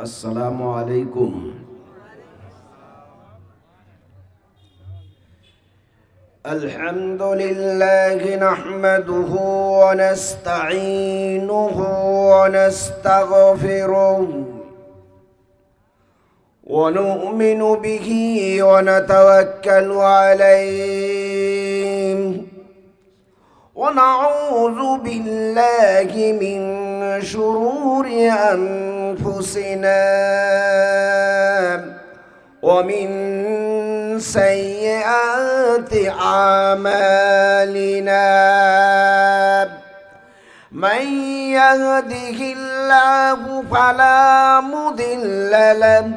السلام عليكم. الحمد لله نحمده ونستعينه ونستغفره ونؤمن به ونتوكل عليه. ونعوذ بالله من شرور أنفسنا ومن سيئات أعمالنا. من يهده الله فلا مضل له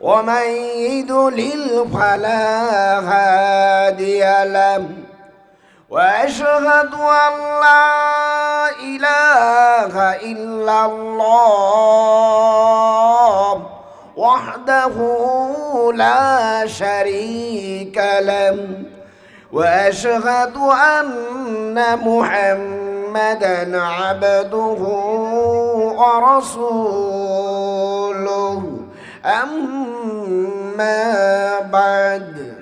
ومن يضلل فلا هادي له. وأشهد أن لا إله إلا الله وحده لا شريك له. وأشهد أن محمدا عبده ورسوله. أما بعد.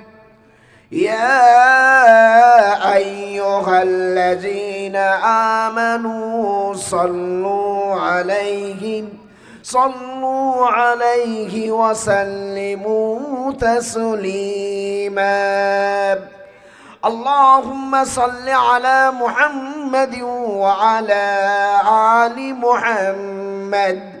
يا أيها الذين آمنوا صلوا عليه صلوا عليه وسلموا تسليما. اللهم صل على محمد وعلى آل محمد.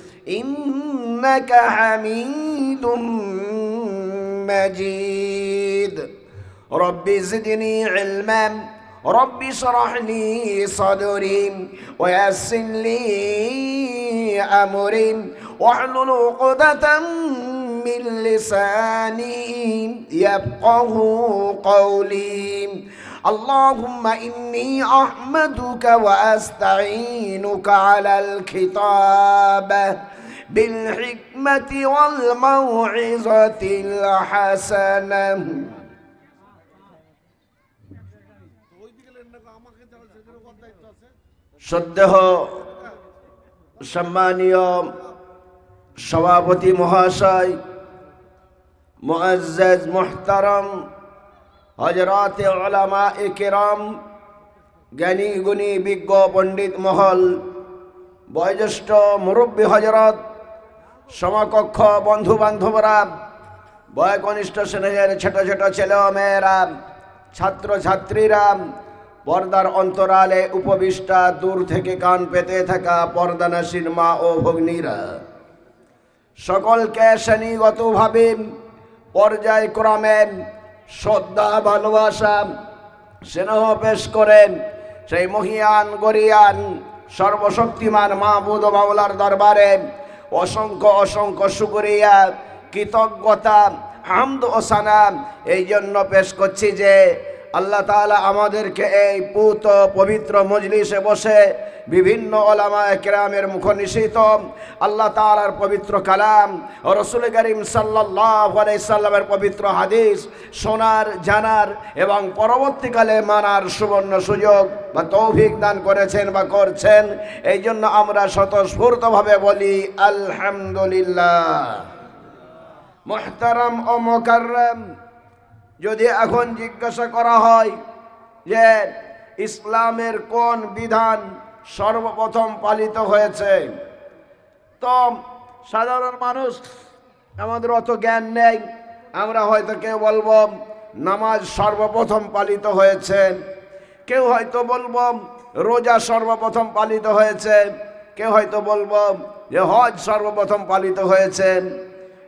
إنك حميد مجيد. رب زدني علما رب اشرح لي صدري ويسر لي أمري واحلل عقدة من لساني يفقه قولي. اللهم إني أحمدك وأستعينك على الكتاب بالحكمة والموعظة الحسنة সদ্যহ সম্মানীয় সভাপতি মহাশয় মুআজ্জাজ মুহতারম হজরত ওলামা কেরাম, জ্ঞানী, গুণী, বিজ্ঞ, পণ্ডিত, মহল, বয়োজ্যেষ্ঠ মুরব্বী হজরত সমকক্ষ বন্ধু বান্ধবরা বয়কনিষ্ঠ স্নেহের ছোট ছোট ছেলে মেয়েরা ছাত্র ছাত্রীরা পর্দার অন্তরালে উপবিষ্টা, দূর থেকে কান পেতে থাকা পর্দানাসীন মা ও ভগ্নীরা। সকলকে শ্রেণীগতভাবে পর্যায়ক্রমে শ্রদ্ধা, ভালোবাসা স্নেহ পেশ করেন সেই মহিয়ান, গরিয়ান, সর্বশক্তিমান মাহবুদ বাউলার দরবারে অসংখ্য অসংখ্য শুকরিয়া, কৃতজ্ঞতা, হামদ ও সানাম এই জন্য পেশ করছি যে আল্লাহ তাআলা আমাদেরকে এই পুত পবিত্র মজলিসে বসে বিভিন্ন ওলামা একরামের মুখ নিষিত আল্লাহ তাআলার পবিত্র কালাম রসুল করিম সাল্লাহ সাল্লামের পবিত্র হাদিস শোনার, জানার এবং পরবর্তীকালে মানার সুবর্ণ সুযোগ বা তৌফিক দান করেছেন বা করছেন এই জন্য আমরা স্বতঃস্ফূর্তভাবে বলি আলহামদুলিল্লাহ। মোহতারাম ও মোকাররম, যদি এখন জিজ্ঞাসা করা হয় যে ইসলামের কোন বিধান সর্বপ্রথম পালিত হয়েছে। তো সাধারণ মানুষ, আমাদের অত জ্ঞান নেই। আমরা হয়তো কেউ বলব, নামাজ সর্বপ্রথম পালিত হয়েছে। কেউ হয়তো বলব, রোজা সর্বপ্রথম পালিত হয়েছে। কেউ হয়তো বলব যে হজ সর্বপ্রথম পালিত হয়েছে।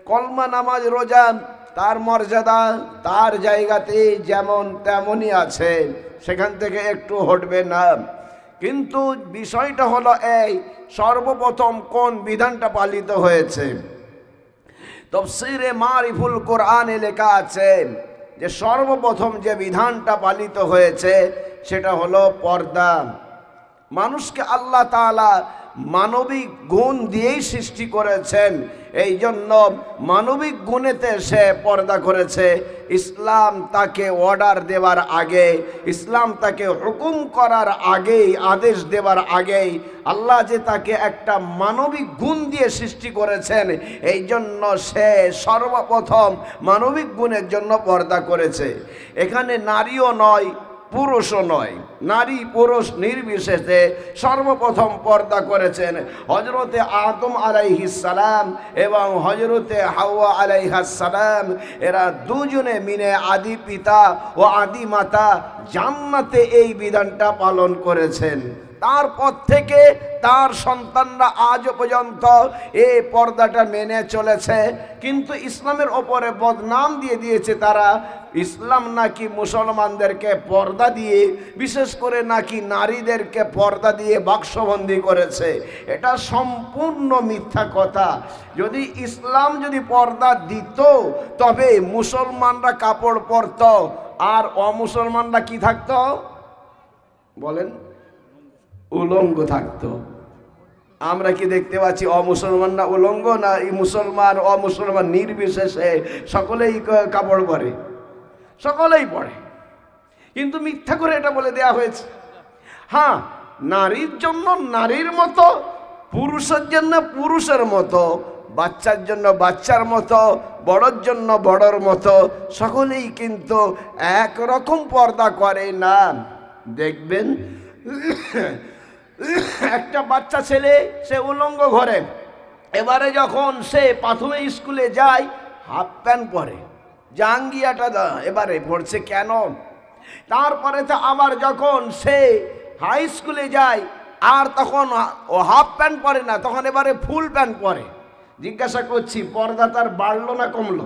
কলমা নামাজ রোজা, তার মর্যাদা, তার জায়গাতে যেমন তেমনই আছে। সেখান থেকে একটু হটবে না। কিন্তু বিষয়টা হলো এই, সর্বপ্রথম কোন বিধানটা পালিত হয়েছে? তফসিরে মারিফুল কোরআনে লেখা আছে যে সর্বপ্রথম যে বিধানটা পালিত হয়েছে সেটা হলো পর্দা। মানুষকে আল্লাহ তাআলা মানবিক গুণ দিয়েই সৃষ্টি করেছেন। এই জন্য মানবিক গুণেতে সে পর্দা করেছে। ইসলাম তাকে অর্ডার দেওয়ার আগে, ইসলাম তাকে হুকুম করার আগেই, আদেশ দেওয়ার আগেই আল্লাহ যে তাকে একটা মানবিক গুণ দিয়ে সৃষ্টি করেছেন এই জন্য সে সর্বপ্রথম মানবিক গুণের জন্য পর্দা করেছে। এখানে নারীও নয় পুরুষও নয়, নারী পুরুষ নির্বিশেষে সর্বপ্রথম পর্দা করেছেন হজরতে আদম আলাইহিসালাম এবং হজরতে হাওয়া আলাইহাসালাম এরা দুজনে মিলে আদি পিতা ও আদি মাতা জান্নাতে এই বিধানটা পালন করেছেন। তারপর থেকে তার সন্তানরা আজ পর্যন্ত এই পর্দাটা মেনে চলেছে। কিন্তু ইসলামের ওপরে বদনাম দিয়ে দিয়েছে তারা। ইসলাম নাকি মুসলমানদেরকে পর্দা দিয়ে, বিশেষ করে নাকি নারীদেরকে পর্দা দিয়ে বাক্সবন্দি করেছে। এটা সম্পূর্ণ মিথ্যা কথা। যদি ইসলাম যদি পর্দা দিত, তবে মুসলমানরা কাপড় পরত। আর অমুসলমানরা কি থাকত? বলেন। উলঙ্গ থাকতো। আমরা কি দেখতে পাচ্ছি অমুসলমান না উলঙ্গ না মুসলমান, অমুসলমান নির্বিশেষে সকলেই কাপড় পরে? সকলেই পড়ে কিন্তু মিথ্যা করে এটা বলে দেয়া হয়েছে। হ্যাঁ নারীর জন্য নারীর মতো, পুরুষের জন্য পুরুষের মতো, বাচ্চার জন্য বাচ্চার মতো, বড়র জন্য বড়র মতো, সকলেই কিন্তু একরকম পর্দা করে না। দেখবেন একটা বাচ্চা ছেলে, সে উলঙ্গ ঘরে। এবারে যখন সে প্রাথমিক স্কুলে যায়, হাফ প্যান্ট পরে, জাঙ্গিয়াটা দা- এবারে পড়ছে কেন? তারপরে তো আবার যখন সে হাই স্কুলে যায়, আর তখন ও হাফ প্যান্ট পরে না, তখন এবারে ফুল প্যান্ট পরে। জিজ্ঞাসা করছি, পর্দা তার বাড়লো না কমলো?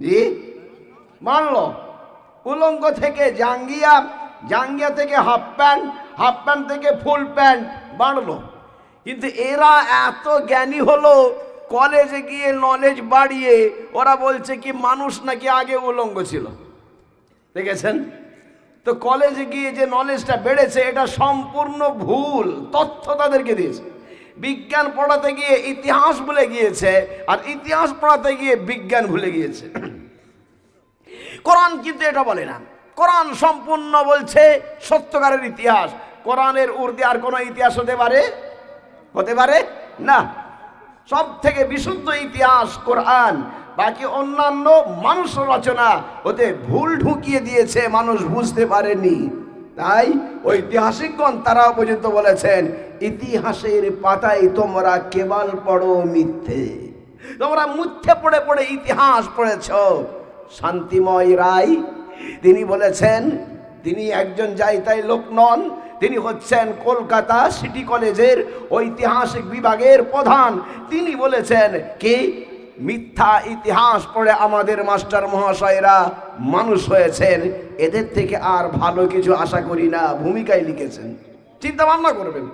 জি? মানলো উলঙ্গ থেকে জাঙ্গিয়া জাঙ্গিয়া থেকে হাফ প্যান্ট হাফ প্যান্ট থেকে ফুল প্যান্ট বাড়লো। কিন্তু এরা এত জ্ঞানী হলো, কলেজে গিয়ে নলেজ বাড়িয়ে ওরা বলছে কি, মানুষ নাকি আগে উলঙ্গ ছিল। দেখেছেন? তো কলেজে গিয়ে যে নলেজটা বেড়েছে, এটা সম্পূর্ণ ভুল, তথ্য তাদেরকে দিয়েছে। বিজ্ঞান পড়াতে গিয়ে ইতিহাস ভুলে গিয়েছে, আর ইতিহাস পড়াতে গিয়ে বিজ্ঞান ভুলে গিয়েছে। কোরআন কিন্তু এটা বলে না। কোরআন সম্পূর্ণ বলছে সত্যকারের ইতিহাস। কোরআনের ঊর্ধ্বে আর কোনো ইতিহাস হতে পারে? হতে পারে? না। সব থেকে বিশুদ্ধ ইতিহাস কোরআন, বাকি অন্যান্য মানুষ রচনা ওতে ভুল ঢুকিয়ে দিয়েছে, মানুষ বুঝতে পারেনি। তাই ঐতিহাসিকগণ তারাও পর্যন্ত বলেছেন, ইতিহাসের পাতায় তোমরা কেবল পড়ো মিথ্যে। তোমরা মুথ্যে পড়ে পড়ে ইতিহাস পড়েছ। শান্তিময় রায়, তিনি বলেছেন, তিনি একজন যাই তাই লোক নন তিনি হচ্ছেন কলকাতা সিটি কলেজের ঐতিহাসিক বিভাগের প্রধান। তিনি বলেছেন, কি? মিথ্যা ইতিহাস পড়ে আমাদের মাস্টার মহাশয়রা মানুষ হয়েছেন। এদের থেকে আর ভালো কিছু আশা করি না। ভূমিকায় লিখেছেন। চিন্তা ভাবনা করবেন।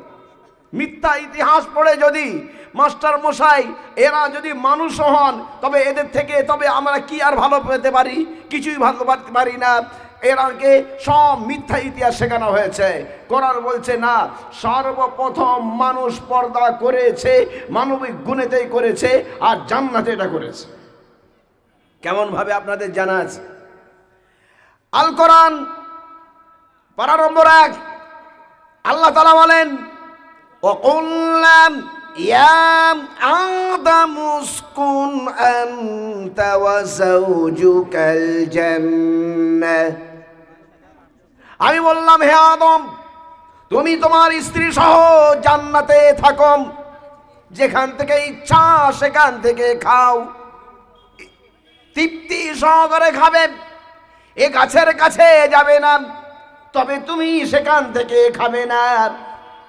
মিথ্যা ইতিহাস পড়ে যদি মাস্টার মশাই এরা যদি মানুষ হন, তবে এদের থেকে তবে আমরা কি আর ভালো পেতে পারি? কিছুই ভালো পারতে পারি না। এর আগে সব মিথ্যা ইতিহাস শেখানো হয়েছে। করার বলছে, না, সর্বপ্রথম মানুষ পর্দা করেছে, মানবিক গুণেতেই করেছে, আর জান্নাতে এটা করেছে। কেমনভাবে আপনাদের জানা আছে? আল কোরআন পারম্বর এক, আল্লাহ তালা বলেন ও কল্যাণ يا آدم اسكن أنت وزوجك الجنة আমি বললাম হে আদম তুমি তোমার স্ত্রী সহ জান্নাতে থাকো যেখান থেকে ইচ্ছা সেখান থেকে খাও তৃপ্তি সহকারে খাবে এ গাছের কাছে যাবে না তবে তুমি সেখান থেকে খাবে না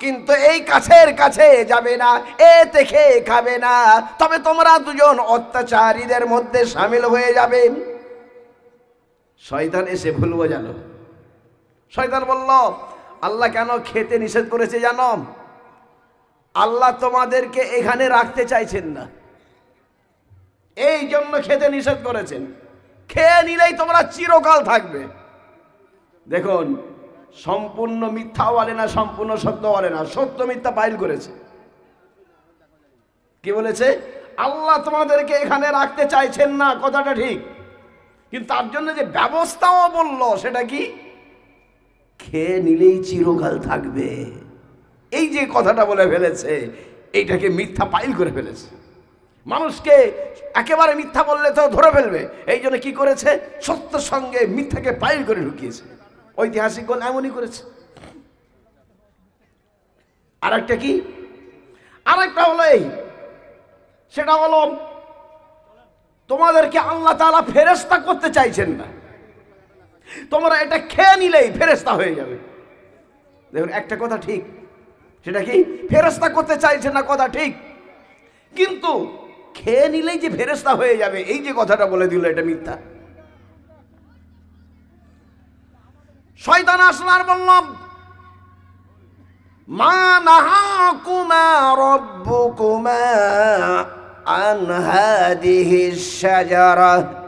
কিন্তু এই কাছের কাছে যাবে না, এ দেখে খাবে না। তবে তোমরা দুজন অত্যাচারীদের মধ্যে সামিল হয়ে যাবে। শয়তান এসে ভুল বোঝালো। শয়তান বলল, আল্লাহ কেন খেতে নিষেধ করেছে জানো? আল্লাহ তোমাদেরকে এখানে রাখতে চাইছেন না। এই জন্য খেতে নিষেধ করেছেন। খেয়ে নিলেই তোমরা চিরকাল থাকবে। দেখুন সম্পূর্ণ মিথ্যা বলে না, সম্পূর্ণ সত্য বলে না, সত্য মিথ্যা পাইল করেছে। কি বলেছে? আল্লাহ তোমাদেরকে এখানে রাখতে চাইছেন না, কথাটা ঠিক। কিন্তু তার জন্য যে ব্যবস্থাও বলল, সেটা কি? খেয়ে নিলেই চিরকাল থাকবে। এই যে কথাটা বলে ফেলেছে, এইটাকে মিথ্যা পাইল করে ফেলেছে। মানুষকে একেবারে মিথ্যা বললে তো ধরে ফেলবে। এই জন্য কি করেছে? সত্যের সঙ্গে মিথ্যাকে পাইল করে ঢুকিয়েছে। ঐতিহাসিকগণ এমনই করেছে। আর একটা কি? আর একটা হলো এই। সেটা হলো, তোমাদেরকে আল্লাহ তাআলা ফেরেস্তা করতে চাইছেন না। তোমরা এটা খেয়ে নিলেই ফেরেস্তা হয়ে যাবে। দেখুন, একটা কথা ঠিক। সেটা কি? ফেরেস্তা করতে চাইছে না, কথা ঠিক। কিন্তু খেয়ে নিলেই যে ফেরেস্তা হয়ে যাবে, এই যে কথাটা বলে দিল, এটা মিথ্যা। শয়তান আসলার বললাম মা নাহাকুমা রব্বুকুমা আন হাদিহি শাজারাহ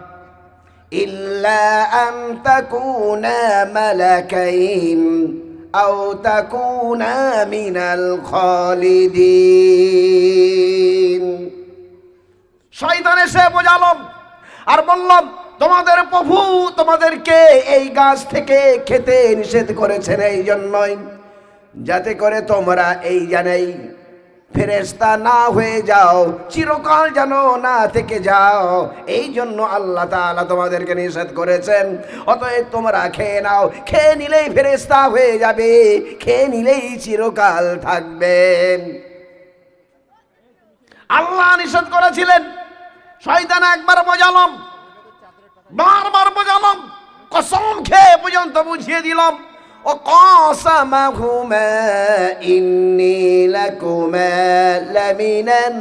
إلا أن تكونا ملكين أو تكونا من الخالدين শয়তান এসে বোঝালাম আর বললাম তোমাদের প্রভু তোমাদেরকে এই গাছ থেকে খেতে নিষেধ করেছেন এই জন্যই। যাতে করে তোমরা এই জানাই ফেরেস্তা না হয়ে যাও, চিরকাল যেন না থেকে যাও। এই জন্য আল্লাহ তাআলা তোমাদেরকে নিষেধ করেছেন। অতএব তোমরা খেয়ে নাও, খেয়ে নিলেই ফেরেস্তা হয়ে যাবে, খেয়ে নিলেই চিরকাল থাকবেন। আল্লাহ নিষেধ করেছিলেন। শয়তান একবার বোঝালাম বারবার বোঝালাম, কসম খেয়ে পর্যন্ত বুঝিয়ে দিলাম। ও কসমহুমা ইন্নি লাকুমা লামিনান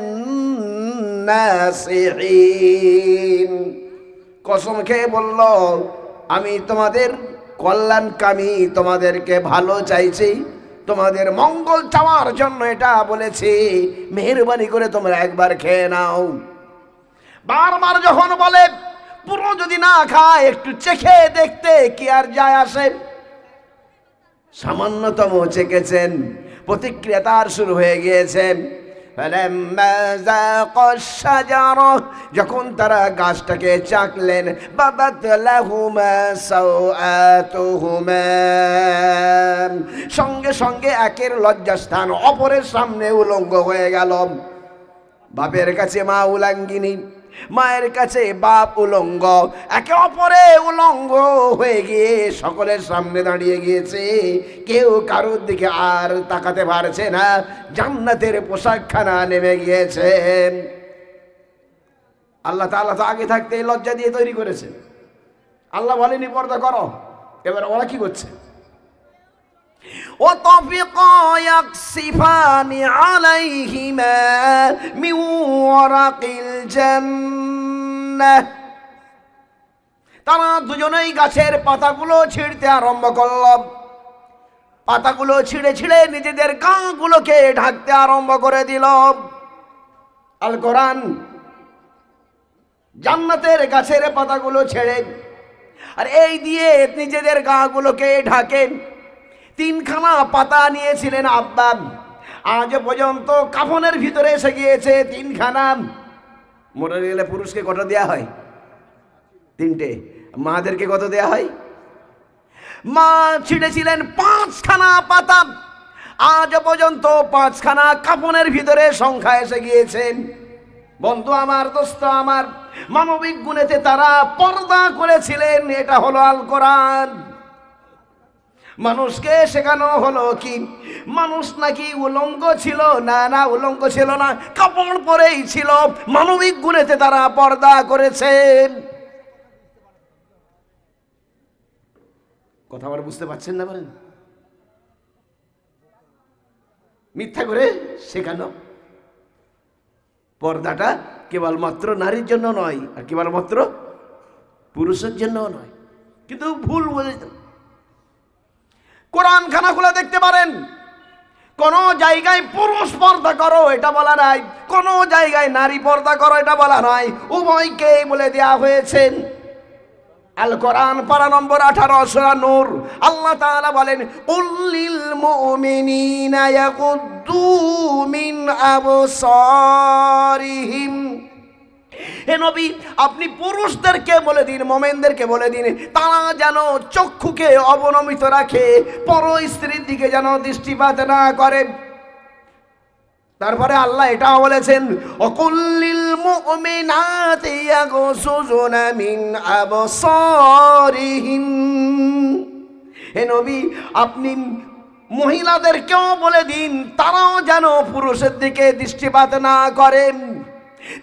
নাসিহিন। কসম খেয়ে বলল, আমি তোমাদের কল্যাণকামী, তোমাদেরকে ভালো চাইছি, তোমাদের মঙ্গল চাওয়ার জন্য এটা বলেছি, মেহরবানি করে তোমরা একবার খেয়ে নাও। বারবার যখন বলে পুরো যদি না খায়, একটু চেখে দেখতে কি আর যায় আসে। সামান্যতম চেকেছেন প্রতিক্রিয়া তার শুরু হয়ে গিয়েছে। যখন তারা গাছটাকে চাকলেন বাবা সঙ্গে সঙ্গে একের লজ্জাস্থান, অপরের সামনে উলঙ্গ হয়ে গেল। বাপের কাছে মা উলাঙ্গিনী। মায়ের কাছে বাপ উলঙ্গ, একে অপরে উলঙ্গ হয়ে গিয়ে সকলের সামনে দাঁড়িয়ে গিয়েছে। কেউ কারোর দিকে আর তাকাতে পারছে না, জান্নাতের পোশাকখানা নেমে গিয়েছেন আল্লাহ তাআলা তো আগে থাকতে লজ্জা দিয়ে তৈরি করেছে। আল্লাহ বলেনি, পর্দা করো। এবার ওরা কি করছে? وطفقا يقصفان عليهما من ورق الجنة তারা দুজনেই গাছের পাতাগুলো ছিঁড়তে আরম্ভ করল পাতাগুলো ছিঁড়ে ছিঁড়ে নিজেদের গাঁগুলোকে ঢাকতে আরম্ভ করে দিল আল কোরআন জান্নাতের গাছের পাতাগুলো ছেড়ে আর এই দিয়ে নিজেদের গাগুলোকে ঢাকেন তিনখানা পাতা নিয়েছিলেন আব্বা আজ পর্যন্ত কাফনের ভিতরে এসে গিয়েছে তিনখানা। মরে গেলে পুরুষকে কত দেয়া হয়? তিনটে। মাদেরকে কত দেয়া হয়? মা ছিঁড়েছিলেন পাঁচখানা পাতা। আজ পর্যন্ত পাঁচখানা কাপনের ভিতরে সংখ্যা এসে গিয়েছেন বন্ধু আমার, দোস্ত আমার, মানবিক গুণেতে তারা পর্দা করেছিলেন। এটা হলো আল কোরআন। মানুষকে শেখানো হলো কি? মানুষ নাকি উলঙ্গ ছিল? না না, উলঙ্গ ছিল না। কাপড় পরেই ছিল। মানবিক গুণেতে তারা পর্দা করেছেন কথা আবার বুঝতে পারছেন না বলেন? মিথ্যা করে শেখানো? পর্দাটা কেবলমাত্র নারীর জন্য নয়, আর কেবলমাত্র পুরুষের জন্য নয়। কিন্তু ভুল বুঝেছেন। কোরআন খানা খুলে দেখতে পারেন। কোন জায়গায় পুরুষ পর্দা করো, এটা বলা নাই। কোন জায়গায় নারী পর্দা করো, এটা বলা নাই। উভয়কে বলে দেয়া হয়েছেন আল কোরআন পারা নম্বর আঠারো, সুরা নূর। আল্লাহ তাআলা বলেন উল্লিল মুমিনিনা ইয়াগুদ্দু মিন আবসারিহিম। হে নবী, আপনি পুরুষদেরকে বলে দিন, মোমেনদেরকে বলে দিন, তারা যেন চক্ষুকে অবনমিত রাখে, পর স্ত্রীর দিকে যেন দৃষ্টিপাত না করে। তারপরে আল্লাহ এটাও বলেছেন অকুল্লিল হে নবী, আপনি মহিলাদেরকেও বলে দিন, তারাও যেন পুরুষের দিকে দৃষ্টিপাত না করেন।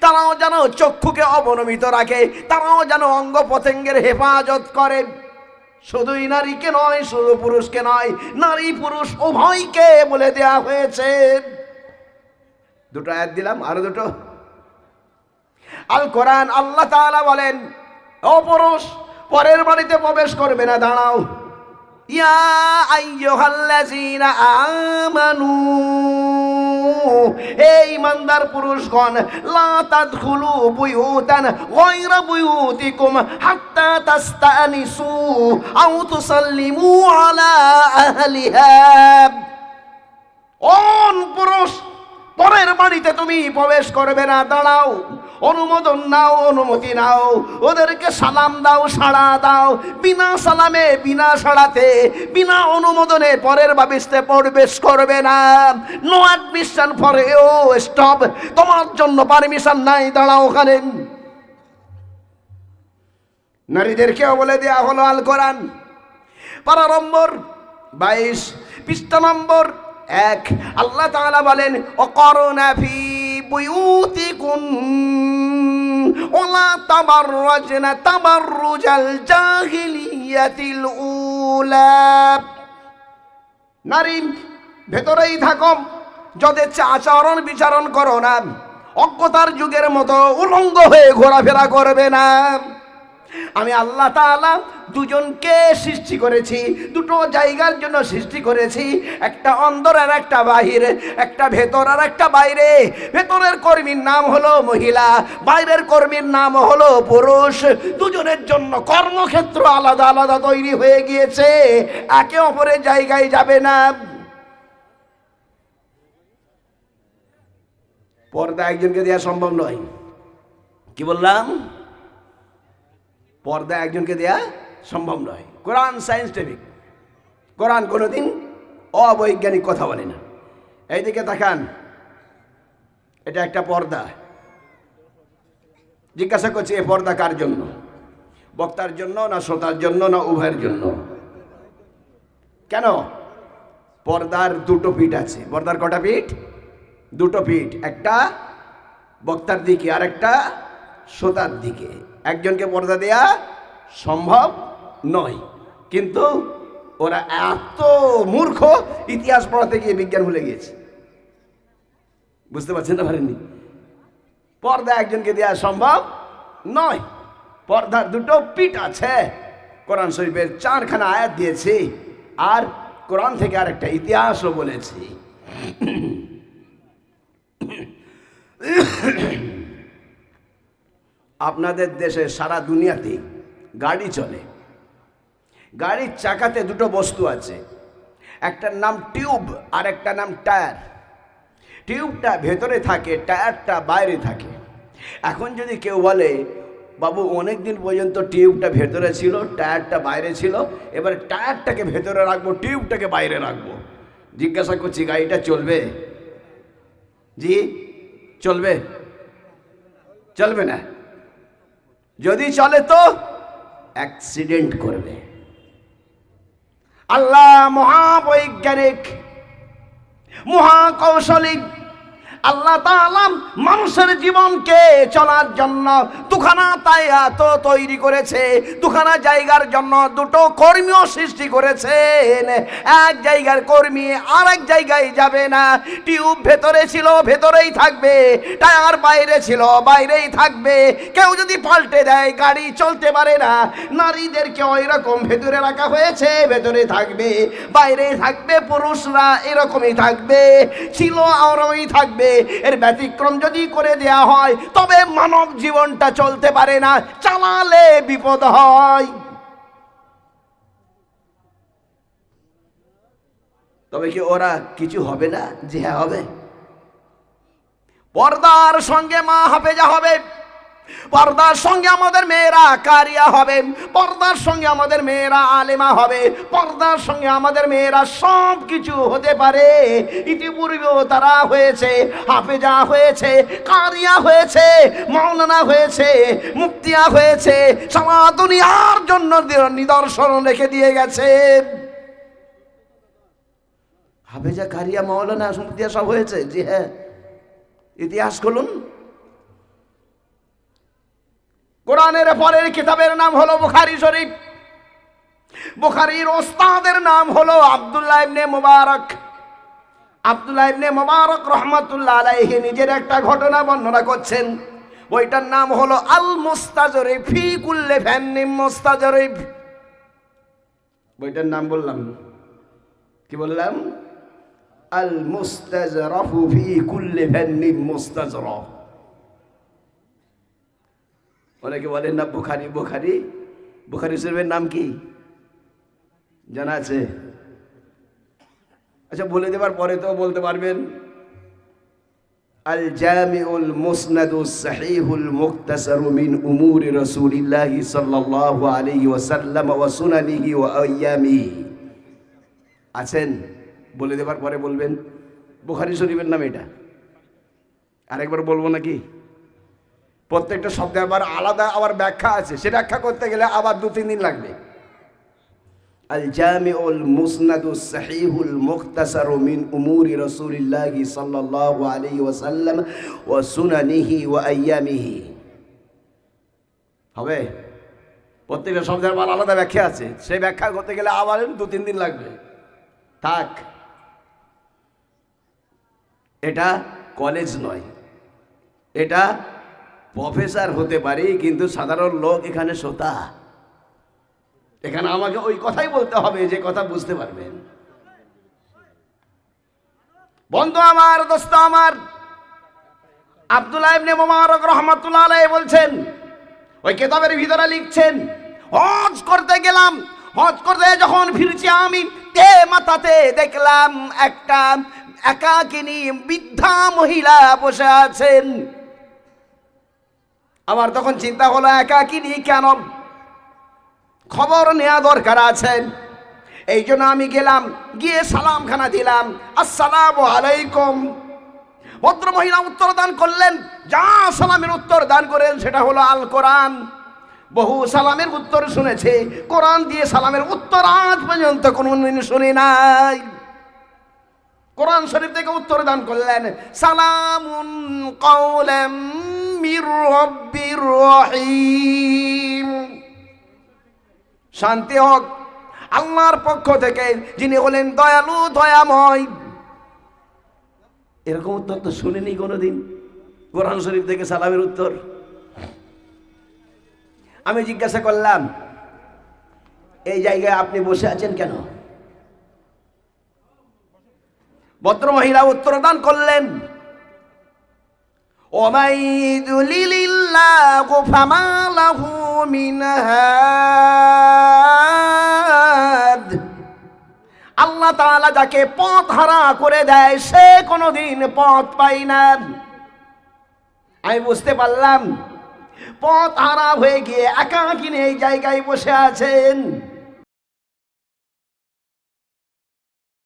তারাও যেন চক্ষুকে অবনমিত রাখে, তারাও যেন অঙ্গ প্রত্যঙ্গের হেফাজত করে। শুধুই নারীকে নয়, শুধু পুরুষকে নয়, নারী পুরুষ উভয়কে বলে দেয়া হয়েছে। দুটো আয়াত দিলাম, আরও দুটো। আল কোরআন, আল্লাহ তাআলা বলেন, ও পুরুষ, পরের বাড়িতে প্রবেশ করবে না, দাঁড়াও। ইয়া আইয়ুহাল্লাযীনা আমানু। হে ইমানদার পুরুষগণ, লা তাদখুলু বুয়ুতান গায়রা বুয়ুতিকুম হাত্তা তাস্তানিসু আও তুসাল্লিমু আলা আহলিহা। অন পুরুষ পরের বাড়িতে তুমি প্রবেশ করবে না, দাঁড়াও। অনুমোদন নাও, অনুমতি নাও। ওদেরকে সালাম দাও, সাড়া দাও। বিনা সালামে, বিনা সাড়াতে, বিনা অনুমোদনে পরের বাবিসতে প্রবেশ করবে না। নো অ্যাডমিশন ফর ও স্টপ তোমার জন্য পারমিশন নাই, দাঁড়াও ওখানে। নারীদেরকেও বলে দেয়া হলো আল কোরআন। পারা নম্বর, বাইশ। পৃষ্ঠা নম্বর এক, আল্লাহ তাআলা বলেন ও করোনা ফি বুয়ুতিকুন, ওলা তাবাররাজনা তাবাররুজাল জাহিলিয়াতিল উলা। নারী, ভেতরেই থাকো, যদি আচরণ বিচারণ করো না, অজ্ঞতার যুগের মতো উলঙ্গ হয়ে ঘোরাফেরা করবে না। আমি আল্লাহ তাআলা দুজনকে সৃষ্টি করেছি, দুটো জায়গার জন্য সৃষ্টি করেছি, একটা অন্দর আর একটা বাহিরে, একটা ভেতর আর একটা বাইরে। ভেতরের কর্মীর নাম হলো মহিলা, বাইরের কর্মীর নাম হলো পুরুষ। দুজনের জন্য কর্মক্ষেত্র আলাদা আলাদা তৈরি হয়ে গিয়েছে। একে অপরের জায়গায় যাবে না। পর্দা একজনকে দেওয়া সম্ভব নয়। কি বললাম? পর্দা একজনকে দেয়া সম্ভব নয়। কোরআন সায়েন্সটিফিক কোরআন কোনোদিন অবৈজ্ঞানিক কথা বলে না। এইদিকে তাকান। এটা একটা পর্দা। জিজ্ঞাসা করছি, এ পর্দা কার জন্য? বক্তার জন্য না শ্রোতার জন্য না উভয়ের জন্য? কেন? পর্দার দুটো পিঠ আছে। পর্দার কটা পিঠ? দুটো পিঠ। একটা বক্তার দিকে আর একটা শ্রোতার দিকে। একজনকে পর্দা দেয়া সম্ভব নয়। কিন্তু ওরা এত মূর্খ, ইতিহাস পড়াতে গিয়ে বিজ্ঞান ভুলে গিয়েছে। বুঝতে পারছেন না পারেননি? পর্দা একজনকে দেওয়া সম্ভব নয়। পর্দার দুটো পিঠ আছে। কোরআন শরীফের চারখানা আয়াত দিয়েছি আর কোরআন থেকে আর একটা ইতিহাসও বলেছি। আপনাদের দেশে সারা দুনিয়াতে গাড়ি চলে। গাড়ির চাকাতে দুটো বস্তু আছে। একটার নাম টিউব আর একটা নাম টায়ার। টিউবটা ভেতরে থাকে, টায়ারটা বাইরে থাকে। এখন যদি কেউ বলে, বাবু অনেক দিন পর্যন্ত টিউবটা ভেতরে ছিল, টায়ারটা বাইরে ছিল, এবার টায়ারটাকে ভেতরে রাখব, টিউবটাকে বাইরে রাখব। জিজ্ঞাসা করছি, গাড়িটা চলবে? জি, চলবে। চলবে না। যদি চলে তো? অ্যাক্সিডেন্ট করবে। আল্লাহ মহাবৈজ্ঞানিক মহাকৌশলী আল্লাহ তাআলা মানুষের জীবনকে চলার জন্য দুখানা তাই এত তৈরি করেছে, দুখানা জায়গার জন্য দুটো কর্মীও সৃষ্টি করেছেন। এক জায়গার কর্মী আর এক জায়গায় যাবে না, টিউব ভেতরে ছিল, ভেতরেই থাকবে, টায়ার বাইরে ছিল, বাইরেই থাকবে। কেউ যদি পাল্টে দেয়, গাড়ি চলতে পারে না। নারীদেরকে ওই রকম ভেতরে রাখা হয়েছে, ভেতরে থাকবে, বাইরে থাকবে, পুরুষরা এরকমই থাকবে, ছিল আরই থাকবে। এর ব্যতিক্রম যদি করে দেয়া হয়, তবে মানব জীবনটা চলতে পারে না, চালালে বিপদ হয়। তবে কি ওরা কিছু হবে না? যে হ্যাঁ হবে। পর্দার সঙ্গে মা হাফেজা হবে। পর্দার সঙ্গে আমাদের মেয়েরা কারিয়া হবে, পর্দার সঙ্গে আমাদের মেয়েরা আলেমা হবে, পর্দার সঙ্গে আমাদের মেয়েরা সব কিছু হতে পারে। ইতিপূর্বেও তারা হয়েছে, হাফেজা হয়েছে, কারিয়া হয়েছে মৌলানা হয়েছে মুক্তিয়া হয়েছে সারা দুনিয়ার জন্য নিদর্শন রেখে দিয়ে গেছে। হাফেজা, কারিয়া মৌলানা মুক্তিয়া সব হয়েছে? জি হ্যাঁ। ইতিহাস খুলুন। কোরআনের পরের কিতাবের নাম হলো বুখারি শরীফ। বুখারির ওস্তাদের নাম হলো আব্দুল্লাহ ইবনে মুবারক। আব্দুল্লাহ ইবনে মুবারক রহমাতুল্লাহ আলাইহি নিজের একটা ঘটনা বর্ণনা করছেন। বইটার নাম হলো আল মুস্তাজরিফ ফি কুল্লে ফ্যান্নিম মুস্তাজরিফ বইটার নাম বললাম। কি বললাম? আল মুস্তাজরাফু ফি কুল্লি ফ্যান্নিম মুস্তাজরাফ। অনেকে বলেন, না, বুখারি বুখারি। বুখারি শরীফের নাম কি? জানা আছে? আচ্ছা বলে দেবার পরে তো বলতে পারবেন। আল জামিউল মুসনাদুস সাহিহুল মুক্তাসারু মিন উমুরি রাসূলিল্লাহি সাল্লাল্লাহু আলাইহি ওয়াসাল্লাম ওয়া সুনানিহি ওয়া আইয়ামিহি আছেন? বলে দেবার পরে বলবেন। বুখারি শরীফের নাম এটা। আরেকবার বলব নাকি? প্রত্যেকটা শব্দে আবার আলাদা আবার ব্যাখ্যা আছে। সে ব্যাখ্যা করতে গেলে আবার দু, তিন দিন লাগবে। আল জামিউল মুসনাদুস সাহিহুল মুখতাসারু মিন উমুরি রাসূলিল্লাহি সাল্লাল্লাহু আলাইহি ওয়াসাল্লাম ওয়া সুনানিহি ওয়া আইয়ামিহি। হবে? প্রত্যেকটা শব্দের আবার আলাদা ব্যাখ্যা আছে। সেই ব্যাখ্যা করতে গেলে আবার দু, তিন দিন লাগবে। থাক। এটা কলেজ নয়। এটা প্রফেসর হতে পারি, কিন্তু সাধারণ লোক এখানে শ্রোতা। এখানে আমাকে ওই কথাই বলতে হবে যে কথা বুঝতে পারবেন। বন্ধু আমার, দোস্ত আমার, আব্দুল্লাহ ইবনে মোবারক রহমাতুল্লাহ আলাইহি বলছেন, ওই কেতাবের ভিতরে লিখছেন, হজ করতে গেলাম, হজ করতে যখন ফিরছি আমি, তে মাথাতে দেখলাম একটা একাকিনী বৃদ্ধা মহিলা বসে আছেন। আমার তখন চিন্তা হলো একাকিনী কেন খবর নেওয়া দরকার আছে? এই জন্য আমি গেলাম, গিয়ে সালামখানা দিলাম। আসসালামু আলাইকুম। ভদ্র মহিলা উত্তর দান করলেন, যা সালামের উত্তর দান করেন, সেটা হলো আল কোরআন। বহু সালামের উত্তর শুনেছে, কোরআন দিয়ে সালামের উত্তর আজ পর্যন্ত কোনোদিন শুনি নাই। কোরআন শরীফ থেকে উত্তর দান করলেন কওলাম শান্তি হোক। আল্লাহর পক্ষ থেকে যিনি হলেন দয়ালু, দয়াময়। এরকম উত্তর তো শুনিনি কোনোদিন। কোরআন শরীফ থেকে সালামের উত্তর। আমি জিজ্ঞাসা করলাম, এই জায়গায় আপনি বসে আছেন কেন? ভদ্র মহিলা উত্তর দান করলেন। ومن يضلل الله فما له من هاد আল্লাহ তাআলা যাকে পথ হারা করে দেয় সে কোনোদিন পথ পাই না আমি বুঝতে পারলাম পথ হারা হয়ে গিয়ে একাকিনে এই জায়গায় বসে আছেন